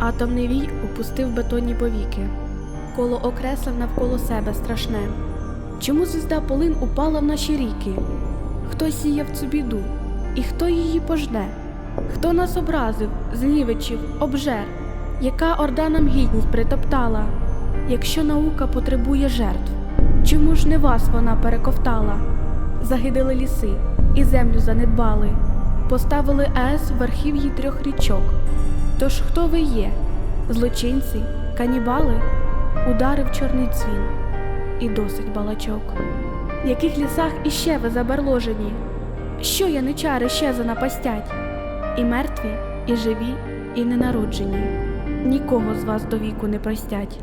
Атомний вій опустив бетонні повіки. Коло окреслив навколо себе страшне. Чому звізда полин упала в наші ріки? Хто сіяв цю біду, і хто її пожне? Хто нас образив, знівечив, обжер? Яка орда нам гідність притоптала? Якщо наука потребує жертв, чому ж не вас вона перековтала? Загидали ліси і землю занедбали, поставили АЕС в архів'ї трьох річок. Тож хто ви є? Злочинці, канібали? Ударив чорний дзвін, і досить балачок. В яких лісах іще ви заберложені? Що яничари ще занапастять? І мертві, і живі, і ненароджені. Нікого з вас до віку не простять.